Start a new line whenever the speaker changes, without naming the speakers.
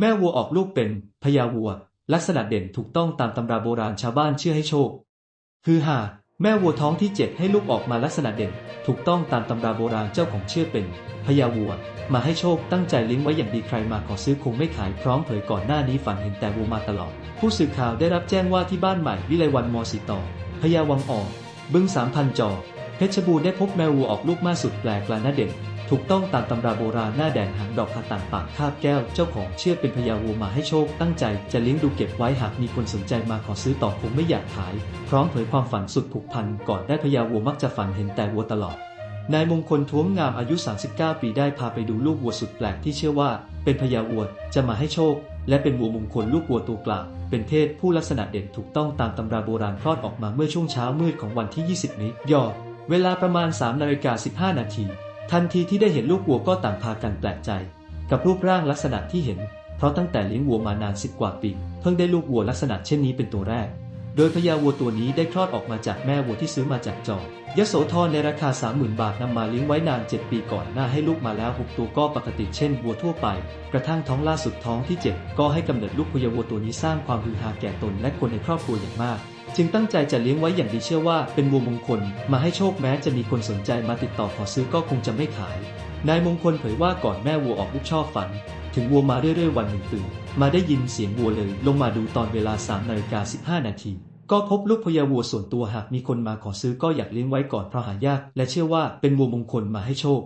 แม่วัวออกลูกเป็นพญาวัว ลักษณะเด่นถูกต้องตามตำราโบราณชาวบ้านเชื่อให้โชค คือหาแม่วัวท้องที่เจ็ดให้ลูกออกมาลักษณะเด่น ถูกต้องตามตำราโบราณเจ้าของเชื่อเป็นพญาวัว มาให้โชคตั้งใจเลี้ยงไว้อย่างดีใครมาขอซื้อคงไม่ขายพร้อมเผยก่อนหน้านี้ฝันเห็นแต่วัวมาตลอด ผู้สื่อข่าวได้รับแจ้งว่าที่บ้านใหม่วิไลวันมอสีต่อพญาวังอ่อนบึงสามพันจอเพชรบูรณ์ได้พบแมววัวออกลูกมาสุดแปลกและน่าเด่น ถูกต้องตามตำราโบราณหน้าแดงหางดอกผาต่างปากคาบแก้วเจ้าของเชื่อเป็นพญาวัวมาให้โชคตั้งใจจะเลี้ยงดูเก็บไว้หากมีคนสนใจมาขอซื้อต่อคงไม่อยากขาย พร้อมเผยความฝันสุดผูกพันก่อนได้พญาวัวมักจะฝันเห็นแต่วัวตลอดนายมงคลท้วมงามอายุ 39 ปีได้พาไปดูลูกวัวสุดแปลกที่เชื่อว่า เป็นพญาวัวจะมาให้โชค และเป็นวัวมงคลลูกวัวตัวกลางเป็นเพศผู้ลักษณะเด่นถูกต้องตามตำราโบราณคลอดออกมาเมื่อช่วงเช้ามืดของวันที่ 20 นี้ยอดเวลาประมาณ 3 นาฬิกา 15 นาที ทันทีที่ได้เห็นลูกวัวก็ต่างพากันแปลกใจ กับรูปร่างลักษณะที่เห็น เพราะตั้งแต่เลี้ยงวัวมานานสิบกว่าปี เพิ่งได้ลูกวัวลักษณะเช่นนี้เป็นตัวแรก โดยพญาวัวตัวนี้ได้คลอดออกมาจากแม่วัวที่ซื้อมาจากจอยโสธรในราคา 30,000 บาทนำมาเลี้ยงไว้นาน 7 ปีก่อนหน้าให้ลูกมาแล้ว 6 ตัวก็ปกติเช่นวัวทั่วไป กระทั่งท้องล่าสุดท้องที่ 7 ก็ให้กำเนิดลูกพญาวัวตัวนี้สร้างความฮือฮาแก่ตนและคนในครอบครัวอย่างมาก จึงตั้งใจจะเลี้ยงไว้อย่างดีเชื่อว่าเป็นวัวมงคล มาให้โชคแม้จะมีคนสนใจมาติดต่อขอซื้อก็คงจะไม่ขาย นายมงคลเผยว่าก่อนแม่วัวออกลูกชอบฝัน ถึงวัวมาเรื่อยๆ วันหนึ่งตื่นมาได้ยินเสียงวัวเลย ลงมาดูตอนเวลา3นาฬิกา15 นาทีก็พบลูกพญาวัวส่วนตัวหากมีคนมาขอซื้อก็อยากเลี้ยงไว้ก่อนเพราะหายาก และเชื่อว่าเป็นวัวมงคลมาให้โชค